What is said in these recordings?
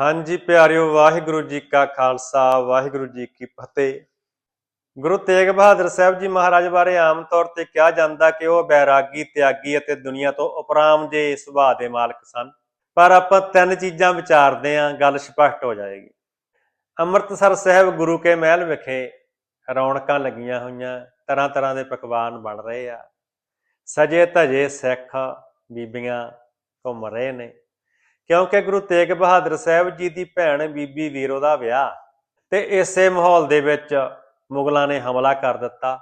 ਹਾਂਜੀ ਪਿਆਰਿਓ, ਵਾਹਿਗੁਰੂ ਜੀ ਕਾ ਖਾਲਸਾ, ਵਾਹਿਗੁਰੂ ਜੀ ਕੀ ਫਤਿਹ। ਗੁਰੂ ਤੇਗ ਬਹਾਦਰ ਸਾਹਿਬ ਜੀ ਮਹਾਰਾਜ ਬਾਰੇ ਆਮ ਤੌਰ ਤੇ ਕਿਹਾ ਜਾਂਦਾ ਕਿ ਉਹ ਬੈਰਾਗੀ, ਤਿਆਗੀ ਅਤੇ ਦੁਨੀਆ ਤੋਂ ਉਪਰਾਮ ਜੇ ਸੁਭਾਅ ਦੇ ਮਾਲਕ ਸਨ। ਪਰ ਆਪਾਂ ਤਿੰਨ ਚੀਜ਼ਾਂ ਵਿਚਾਰਦੇ ਆਂ ਗੱਲ ਸਪਸ਼ਟ ਹੋ ਜਾਏਗੀ। ਅੰਮ੍ਰਿਤਸਰ ਸਾਹਿਬ ਗੁਰੂ ਕੇ ਮਹਿਲ ਵਿਖੇ ਰੌਣਕਾਂ ਲੱਗੀਆਂ ਹੋਈਆਂ ਤਰ੍ਹਾਂ ਤਰ੍ਹਾਂ ਦੇ ਪਕਵਾਨ ਬਣ ਰਹੇ ਆ। ਸਜੇ ਧਜੇ ਸਿੱਖ ਬੀਬੀਆਂ ਘੁੰਮ ਰਹੇ ਨੇ। ਕਿਉਂਕਿ ਗੁਰੂ ਤੇਗ ਬਹਾਦਰ ਸਾਹਿਬ ਜੀ ਦੀ ਭੈਣ ਬੀਬੀ ਵੀਰੋ ਦਾ ਵਿਆਹ ਤੇ ਇਸੇ ਮਾਹੌਲ ਦੇ ਵਿੱਚ ਮੁਗਲਾਂ ਨੇ ਹਮਲਾ ਕਰ ਦਿੱਤਾ।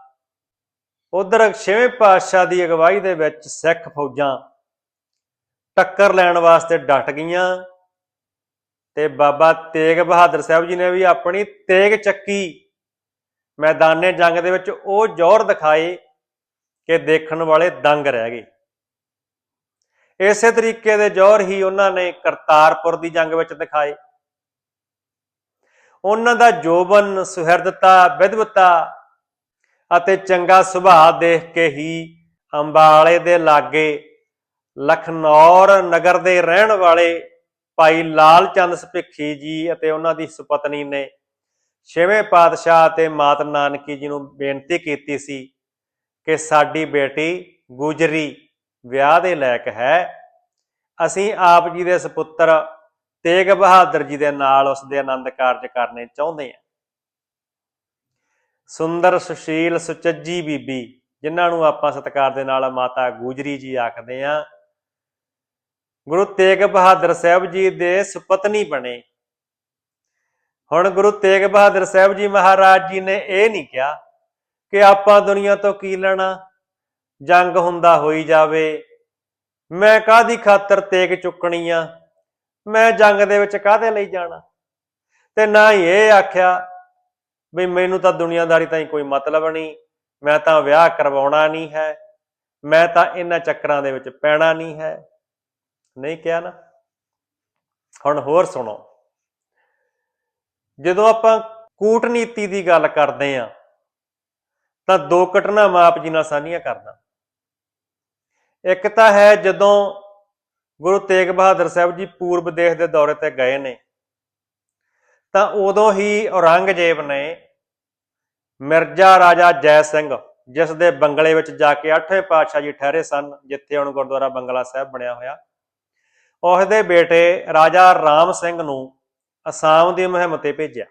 ਉਧਰ ਛੇਵੇਂ ਪਾਤਸ਼ਾਹ ਦੀ ਅਗਵਾਈ ਦੇ ਵਿੱਚ ਸਿੱਖ ਫੌਜਾਂ ਟੱਕਰ ਲੈਣ ਵਾਸਤੇ ਡਟ ਗਈਆਂ ਤੇ ਬਾਬਾ ਤੇਗ ਬਹਾਦਰ ਸਾਹਿਬ ਜੀ ਨੇ ਵੀ ਆਪਣੀ ਤੇਗ ਚੱਕੀ ਮੈਦਾਨੇ ਜੰਗ ਦੇ ਵਿੱਚ ਉਹ ਜ਼ੋਰ ਦਿਖਾਏ ਕਿ ਦੇਖਣ ਵਾਲੇ ਦੰਗ ਰਹਿ ਗਏ। ਇਸੇ ਤਰੀਕੇ ਦੇ ਜ਼ੋਰ ਹੀ ਉਹਨਾਂ ਨੇ ਕਰਤਾਰਪੁਰ ਦੀ ਜੰਗ ਵਿੱਚ ਦਿਖਾਏ। ਉਹਨਾਂ ਦਾ ਜੋਬਨ ਸੁਹਿਰਦਤਾ ਵਿਦਵਤਾ ਅਤੇ ਚੰਗਾ ਸੁਭਾਅ ਦੇਖ ਕੇ ਹੀ ਅੰਬਾਲੇ ਦੇ ਲਾਗੇ ਲਖਨੌਰ ਨਗਰ ਦੇ ਰਹਿਣ ਵਾਲੇ ਭਾਈ ਲਾਲ ਚੰਦ ਸੁਭਿੱਖੀ ਜੀ ਅਤੇ ਉਹਨਾਂ ਦੀ ਸੁਪਤਨੀ ਨੇ ਛੇਵੇਂ ਪਾਤਸ਼ਾਹ ਅਤੇ ਮਾਤ ਨਾਨਕੀ ਜੀ ਨੂੰ ਬੇਨਤੀ ਕੀਤੀ ਸੀ ਕਿ ਸਾਡੀ ਬੇਟੀ ਗੁਜਰੀ ਵਿਆਹ ਦੇ ਲਾਇਕ ਹੈ। ਅਸੀਂ ਆਪ ਜੀ ਦੇ ਸੁਪੁੱਤਰ ਤੇਗ ਬਹਾਦਰ ਜੀ ਦੇ ਨਾਲ ਉਸ ਦੇ ਆਨੰਦ ਕਾਰਜ ਕਰਨੇ ਚਾਹੁੰਦੇ ਹਾਂ। ਸੁੰਦਰ, ਸੁਸ਼ੀਲ, ਸੁਚੱਜੀ ਬੀਬੀ, ਜਿਨ੍ਹਾਂ ਨੂੰ ਆਪਾਂ ਸਤਿਕਾਰ ਦੇ ਨਾਲ ਮਾਤਾ ਗੁਜਰੀ ਜੀ ਆਖਦੇ ਹਾਂ। ਗੁਰੂ ਤੇਗ ਬਹਾਦਰ ਸਾਹਿਬ ਜੀ ਦੇ ਸੁਪਤਨੀ ਬਣੇ। ਹੁਣ ਗੁਰੂ ਤੇਗ ਬਹਾਦਰ ਸਾਹਿਬ ਜੀ ਮਹਾਰਾਜ ਜੀ ਨੇ ਇਹ ਨਹੀਂ ਕਿਹਾ ਕਿ ਆਪਾਂ ਦੁਨੀਆ ਤੋਂ ਕੀ ਲੈਣਾ ਜੰਗ ਹੁੰਦਾ ਹੋਈ ਜਾਵੇ। ਮੈਂ ਕਾਦੀ ਖਾਤਰ ਤੇਗ ਚੁੱਕਣੀ ਆ? ਮੈਂ ਜੰਗ ਦੇ ਵਿੱਚ ਕਾਹਦੇ ਲਈ ਜਾਣਾ? ਤੇ ਨਾ ਹੀ ਇਹ ਆਖਿਆ ਵੀ ਮੈਨੂੰ ਤਾਂ ਦੁਨੀਆਦਾਰੀ ਤਾਂ ਹੀ ਕੋਈ ਮਤਲਬ ਨਹੀਂ, ਮੈਂ ਤਾਂ ਵਿਆਹ ਕਰਵਾਉਣਾ ਨਹੀਂ ਹੈ, ਮੈਂ ਤਾਂ ਇਹਨਾਂ ਚੱਕਰਾਂ ਦੇ ਵਿੱਚ ਪੈਣਾ ਨਹੀਂ ਹੈ। ਨਹੀਂ ਕਿਹਾ ਨਾ। ਹੁਣ ਹੋਰ ਸੁਣੋ। ਜਦੋਂ ਆਪਾਂ ਕੂਟਨੀਤੀ ਦੀ ਗੱਲ ਕਰਦੇ ਆਂ ਤਾਂ ਦੋ ਘਟਨਾਵਾਂ ਆਪ ਜੀ ਨਾਲ ਸਾਂਝੀਆਂ ਕਰਦਾ। ਇੱਕ ਤਾਂ ਹੈ ਜਦੋਂ ਗੁਰੂ ਤੇਗ ਬਹਾਦਰ ਸਾਹਿਬ ਜੀ ਪੂਰਬ ਦੇਸ਼ ਦੇ ਦੌਰੇ ਤੇ ਗਏ ਨੇ, ਤਾਂ ਉਦੋਂ ਹੀ ਔਰੰਗਜ਼ੇਬ ਨੇ ਮਿਰਜ਼ਾ ਰਾਜਾ ਜੈ ਸਿੰਘ, ਜਿਸ ਦੇ ਬੰਗਲੇ ਵਿੱਚ ਜਾ ਕੇ ਅੱਠਵੇਂ ਪਾਤਸ਼ਾਹ ਜੀ ਠਹਿਰੇ ਸਨ, ਜਿੱਥੇ ਹੁਣ ਗੁਰਦੁਆਰਾ ਬੰਗਲਾ ਸਾਹਿਬ ਬਣਿਆ ਹੋਇਆ, ਉਸ ਦੇ ਬੇਟੇ ਰਾਜਾ ਰਾਮ ਸਿੰਘ ਨੂੰ ਅਸਾਮ ਦੀ ਮੁਹਿੰਮ ਤੇ ਭੇਜਿਆ।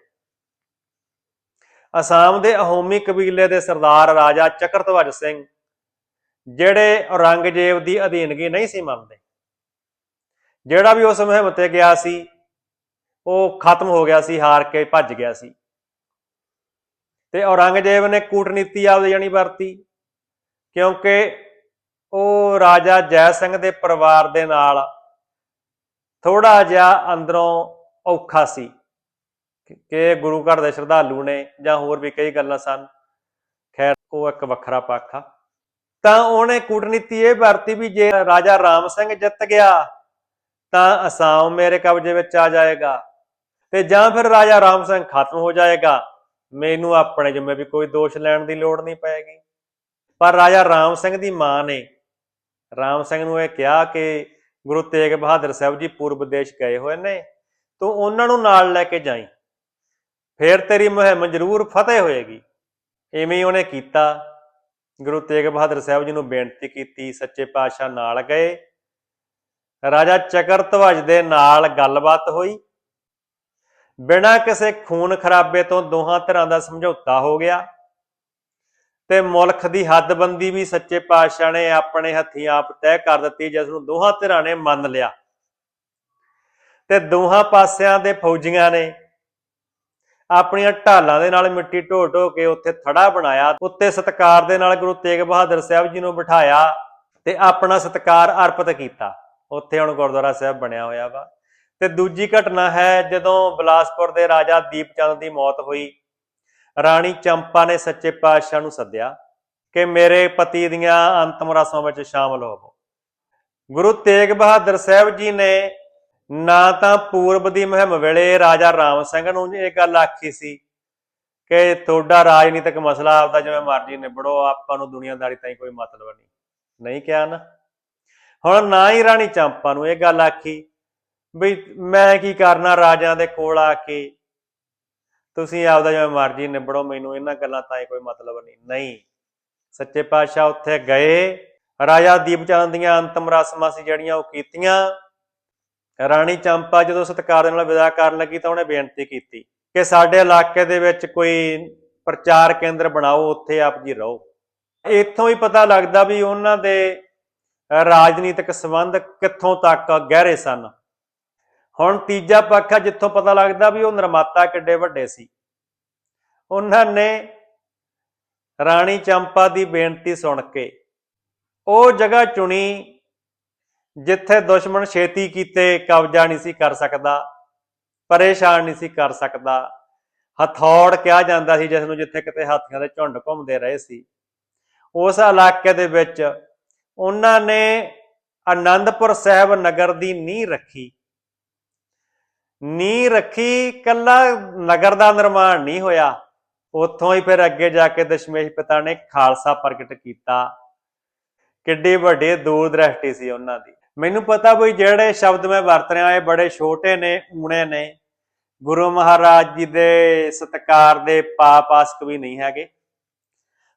ਅਸਾਮ ਦੇ ਅਹੋਮੀ ਕਬੀਲੇ ਦੇ ਸਰਦਾਰ ਰਾਜਾ ਚੱਕਰਧਵਜ ਸਿੰਘ ਜਿਹੜੇ ਔਰੰਗਜ਼ੇਬ ਦੀ ਅਧੀਨਗੀ ਨਹੀਂ ਸੀ ਮੰਨਦੇ। ਜਿਹੜਾ ਵੀ ਉਸ ਮੁਹਿੰਮ ਤੇ ਗਿਆ ਸੀ, ਉਹ ਖਤਮ ਹੋ ਗਿਆ ਸੀ, ਹਾਰ ਕੇ ਭੱਜ ਗਿਆ ਸੀ। ਤੇ ਔਰੰਗਜ਼ੇਬ ਨੇ ਕੂਟਨੀਤੀ ਆਪਦੀ ਜਾਣੀ ਵਰਤੀ, ਕਿਉਂਕਿ ਉਹ ਰਾਜਾ ਜੈ ਸਿੰਘ ਦੇ ਪਰਿਵਾਰ ਦੇ ਨਾਲ ਥੋੜਾ ਜਿਹਾ ਅੰਦਰੋਂ ਔਖਾ ਸੀ ਕਿ ਗੁਰੂ ਘਰ ਦੇ ਸ਼ਰਧਾਲੂ ਨੇ ਜਾਂ ਹੋਰ ਵੀ ਕਈ ਗੱਲਾਂ ਸਨ। ਖੈਰ, ਉਹ ਇੱਕ ਵੱਖਰਾ ਪੱਖ ਆ। ਤਾਂ ਉਹਨੇ ਕੂਟਨੀਤੀ ਇਹ ਵਰਤੀ ਵੀ ਜੇ ਰਾਜਾ ਰਾਮ ਸਿੰਘ ਜਿੱਤ ਗਿਆ, ਤਾਂ ਅਸਾਮ ਮੇਰੇ ਕਬਜ਼ੇ ਵਿੱਚ ਆ ਜਾਏਗਾ ਤੇ ਜਾਂ ਫਿਰ ਰਾਜਾ ਰਾਮ ਸਿੰਘ ਖਤਮ ਹੋ ਜਾਏਗਾ। ਮੈਨੂੰ ਆਪਣੇ ਜਿੰਮੇ ਵੀ ਕੋਈ ਦੋਸ਼ ਲੈਣ ਦੀ ਲੋੜ ਨਹੀਂ ਪਏਗੀ। ਪਰ ਰਾਜਾ ਰਾਮ ਸਿੰਘ ਦੀ ਮਾਂ ਨੇ, ਰਾਮ ਸਿੰਘ ਨੂੰ ਇਹ ਕਿਹਾ ਕਿ ਗੁਰੂ ਤੇਗ ਬਹਾਦਰ ਸਾਹਿਬ ਜੀ ਪੂਰਬ ਦੇਸ਼ ਗਏ ਹੋਏ ਨੇ, ਤੂੰ ਉਹਨਾਂ ਨੂੰ ਨਾਲ ਲੈ ਕੇ ਜਾਈ, ਫੇਰ ਤੇਰੀ ਮੁਹਿੰਮ ਜ਼ਰੂਰ ਫਤਿਹ ਹੋਏਗੀ। ਐਵੇਂ ਉਹਨੇ ਕੀਤਾ। ਗੁਰੂ ਤੇਗ ਬਹਾਦਰ ਸਾਹਿਬ ਜੀ ਨੂੰ ਬੇਨਤੀ ਕੀਤੀ, ਸੱਚੇ ਪਾਤਸ਼ਾਹ ਨਾਲ ਗਏ। ਰਾਜਾ ਚਕਰਧਵਜ ਦੇ ਨਾਲ ਗੱਲਬਾਤ ਹੋਈ। ਬਿਨਾਂ ਕਿਸੇ ਖੂਨ ਖਰਾਬੇ ਤੋਂ ਦੋਹਾਂ ਧਿਰਾਂ ਦਾ ਸਮਝੌਤਾ ਹੋ ਗਿਆ ਤੇ ਮੁਲਕ ਦੀ ਹੱਦਬੰਦੀ ਵੀ ਸੱਚੇ ਪਾਤਸ਼ਾਹ ਨੇ ਆਪਣੇ ਹੱਥੀਂ ਆਪ ਤੈਅ ਕਰ ਦਿੱਤੀ, ਜਿਸ ਨੂੰ ਦੋਹਾਂ ਧਿਰਾਂ ਨੇ ਮੰਨ ਲਿਆ। ਤੇ ਦੋਹਾਂ ਪਾਸਿਆਂ ਦੇ ਫੌਜੀਆਂ ਨੇ ਆਪਣੀਆਂ ਢਾਲਾਂ ਦੇ ਨਾਲ ਮਿੱਟੀ ਢੋ ਢੋ ਕੇ ਉੱਥੇ ਥੜਾ ਬਣਾਇਆ, ਉੱਤੇ ਸਤਕਾਰ ਦੇ ਨਾਲ ਗੁਰੂ ਤੇਗ ਬਹਾਦਰ ਸਾਹਿਬ ਜੀ ਨੂੰ ਬਿਠਾਇਆ ਤੇ ਆਪਣਾ ਸਤਕਾਰ ਅਰਪਿਤ ਕੀਤਾ। ਉੱਥੇ ਹੁਣ ਗੁਰਦੁਆਰਾ ਸਾਹਿਬ ਬਣਿਆ ਹੋਇਆ ਵਾ। ਤੇ ਦੂਜੀ ਘਟਨਾ ਹੈ, ਜਦੋਂ ਬਲਾਸਪੁਰ ਦੇ ਰਾਜਾ ਦੀਪਚੰਦ ਦੀ ਮੌਤ ਹੋਈ, ਰਾਣੀ ਚੰਪਾ ਨੇ ਸੱਚੇ ਪਾਤਸ਼ਾਹ ਨੂੰ ਸੱਦਿਆ ਕਿ ਮੇਰੇ ਪਤੀ ਦੀਆਂ ਅੰਤਮ ਰਸਮਾਂ ਵਿੱਚ ਸ਼ਾਮਲ ਹੋਵੋ। ਗੁਰੂ ਤੇਗ ਬਹਾਦਰ ਸਾਹਿਬ ਜੀ ਨੇ ਨਾ ਤਾਂ ਪੂਰਬ ਦੀ ਮੁਹਿੰਮ ਵੇਲੇ ਰਾਜਾ ਰਾਮ ਸਿੰਘ ਨੂੰ ਇਹ ਗੱਲ ਆਖੀ ਸੀ ਕਿ ਤੁਹਾਡਾ ਰਾਜਨੀਤਿਕ ਮਸਲਾ ਆਪਦਾ ਜਿਵੇਂ ਮਰਜ਼ੀ ਨਿਬੜੋ, ਆਪਾਂ ਨੂੰ ਦੁਨੀਆਦਾਰੀ ਤਾਂ ਕੋਈ ਮਤਲਬ ਨਹੀਂ। ਨਹੀਂ ਕਿਹਾ ਨਾ। ਹੁਣ ਨਾ ਹੀ ਰਾਣੀ ਚੰਪਾ ਨੂੰ ਇਹ ਗੱਲ ਆਖੀ ਬਈ ਮੈਂ ਕੀ ਕਰਨਾ ਰਾਜਿਆਂ ਦੇ ਕੋਲ ਆ ਕੇ? ਤੁਸੀਂ ਆਪਦਾ ਜਿਵੇਂ ਮਰਜ਼ੀ ਨਿਬੜੋ, ਮੈਨੂੰ ਇਹਨਾਂ ਗੱਲਾਂ ਤਾਂ ਕੋਈ ਮਤਲਬ ਨਹੀਂ। ਨਹੀਂ। ਸੱਚੇ ਪਾਤਸ਼ਾਹ ਉੱਥੇ ਗਏ। ਰਾਜਾ ਦੀਪਚੰਦ ਦੀਆਂ ਅੰਤਮ ਰਸਮਾਂ ਸੀ ਜਿਹੜੀਆਂ ਉਹ ਕੀਤੀਆਂ। ਰਾਣੀ ਚੰਪਾ ਜਦੋਂ ਸਤਿਕਾਰ ਨਾਲ ਵਿਦਾ ਕਰਨ ਲੱਗੀ ਤਾਂ ਉਹਨੇ ਬੇਨਤੀ ਕੀਤੀ ਕਿ ਸਾਡੇ ਇਲਾਕੇ ਦੇ ਵਿੱਚ ਕੋਈ ਪ੍ਰਚਾਰ ਕੇਂਦਰ ਬਣਾਓ, ਉੱਥੇ ਆਪ ਜੀ ਰਹੋ। ਇੱਥੋਂ ਹੀ ਪਤਾ ਲੱਗਦਾ ਵੀ ਉਹਨਾਂ ਦੇ ਰਾਜਨੀਤਿਕ ਸੰਬੰਧ ਕਿੱਥੋਂ ਤੱਕ ਗਹਿਰੇ ਸਨ। ਹੁਣ ਤੀਜਾ ਪੱਖ ਆ ਜਿੱਥੋਂ ਪਤਾ ਲੱਗਦਾ ਵੀ ਉਹ ਨਿਰਮਾਤਾ ਕਿੱਡੇ ਵੱਡੇ ਸੀ। ਉਹਨਾਂ ਨੇ ਰਾਣੀ ਚੰਪਾ ਦੀ ਬੇਨਤੀ ਸੁਣ ਕੇ ਉਹ ਜਗ੍ਹਾ ਚੁਣੀ ਜਿੱਥੇ ਦੁਸ਼ਮਣ ਛੇਤੀ ਕੀਤੇ, ਕਬਜ਼ਾ ਨਹੀਂ ਸੀ ਕਰ ਸਕਦਾ, ਪਰੇਸ਼ਾਨ ਨਹੀਂ ਸੀ ਕਰ ਸਕਦਾ। ਹਥੌੜ ਕਿਹਾ ਜਾਂਦਾ ਸੀ ਜਿਸ ਨੂੰ ਜਿੱਥੇ ਕਿਤੇ ਹਾਥੀਆਂ ਦੇ ਝੁੰਡ ਘੁੰਮਦੇ ਰਹੇ ਸੀ। ਉਸ ਇਲਾਕੇ ਦੇ ਵਿੱਚ ਉਹਨਾਂ ਨੇ ਆਨੰਦਪੁਰ ਸਾਹਿਬ ਨਗਰ ਦੀ ਨੀਂਹ ਰੱਖੀ। ਨੀਂਹ ਰੱਖੀ ਕੱਲਾ ਨਗਰ ਦਾ ਨਿਰਮਾਣ ਨਹੀਂ ਹੋਇਆ। ਉੱਥੋਂ ਹੀ ਫਿਰ ਅੱਗੇ ਜਾ ਕੇ ਦਸ਼ਮੇਸ਼ ਪਿਤਾ ਨੇ ਖਾਲਸਾ ਪ੍ਰਗਟ ਕੀਤਾ। ਕਿੱਡੀ ਵੱਡੀ ਦੂਰਦ੍ਰਿਸ਼ਟੀ ਸੀ ਉਹਨਾਂ ਦੀ। ਮੈਨੂੰ ਪਤਾ ਵੀ ਜਿਹੜੇ ਸ਼ਬਦ ਮੈਂ ਵਰਤ ਰਿਹਾ, ਇਹ ਬੜੇ ਛੋਟੇ ਨੇ, ਊਣੇ ਨੇ। ਗੁਰੂ ਮਹਾਰਾਜ ਜੀ ਦੇ ਸਤਕਾਰ ਦੇ ਪਾਪਾਸਕ ਵੀ ਨਹੀਂ ਹੈਗੇ।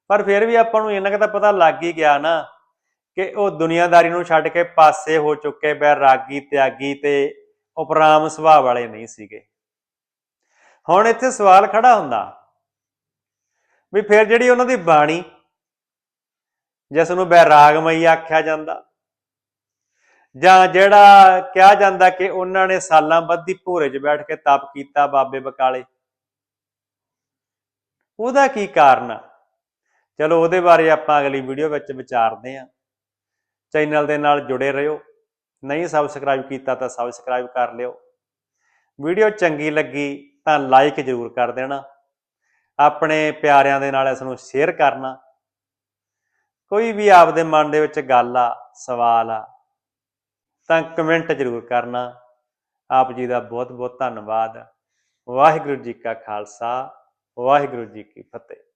ਪਰ ਫਿਰ ਵੀ ਆਪਾਂ ਨੂੰ ਇੰਨਾ ਕੁ ਤਾਂ ਪਤਾ ਲੱਗ ਹੀ ਗਿਆ ਨਾ ਕਿ ਉਹ ਦੁਨੀਆਦਾਰੀ ਨੂੰ ਛੱਡ ਕੇ ਪਾਸੇ ਹੋ ਚੁੱਕੇ ਬੈਰਾਗੀ ਤਿਆਗੀ ਤੇ ਉਪਰਾਮ ਸੁਭਾਅ ਵਾਲੇ ਨਹੀਂ ਸੀਗੇ। ਹੁਣ ਇੱਥੇ ਸਵਾਲ ਖੜਾ ਹੁੰਦਾ ਵੀ ਫਿਰ ਜਿਹੜੀ ਉਹਨਾਂ ਦੀ ਬਾਣੀ, ਜਿਸ ਨੂੰ ਬੈਰਾਗਮਈ ਆਖਿਆ ਜਾਂਦਾ ਜਾਂ ਜਿਹੜਾ ਕਿਹਾ ਜਾਂਦਾ ਕਿ ਉਹਨਾਂ ਨੇ ਸਾਲਾਂ ਬੱਧੀ ਭੋਰੇ 'ਚ ਬੈਠ ਕੇ ਤਪ ਕੀਤਾ ਬਾਬੇ ਬਕਾਲੇ? ਉਹਦਾ ਕੀ ਕਾਰਨ ਆ? ਚਲੋ ਉਹਦੇ ਬਾਰੇ ਆਪਾਂ ਅਗਲੀ ਵੀਡੀਓ ਵਿੱਚ ਵਿਚਾਰਦੇ ਹਾਂ। ਚੈਨਲ ਦੇ ਨਾਲ ਜੁੜੇ ਰਹੋ। ਨਹੀਂ ਸਬਸਕ੍ਰਾਈਬ ਕੀਤਾ ਤਾਂ ਸਬਸਕ੍ਰਾਈਬ ਕਰ ਲਿਓ। ਵੀਡੀਓ ਚੰਗੀ ਲੱਗੀ ਤਾਂ ਲਾਈਕ ਜ਼ਰੂਰ ਕਰ ਦੇਣਾ। ਆਪਣੇ ਪਿਆਰਿਆਂ ਦੇ ਨਾਲ ਇਸ ਨੂੰ ਸ਼ੇਅਰ ਕਰਨਾ। ਕੋਈ ਵੀ ਆਪਦੇ ਮਨ ਦੇ ਵਿੱਚ ਗੱਲ ਆ, ਸਵਾਲ ਆ ਤਾਂ ਕਮੈਂਟ ਜ਼ਰੂਰ ਕਰਨਾ। ਆਪ ਜੀ ਦਾ ਬਹੁਤ ਬਹੁਤ ਧੰਨਵਾਦ। ਵਾਹਿਗੁਰੂ ਜੀ ਕਾ ਖਾਲਸਾ, ਵਾਹਿਗੁਰੂ ਜੀ ਕੀ ਫਤਿਹ।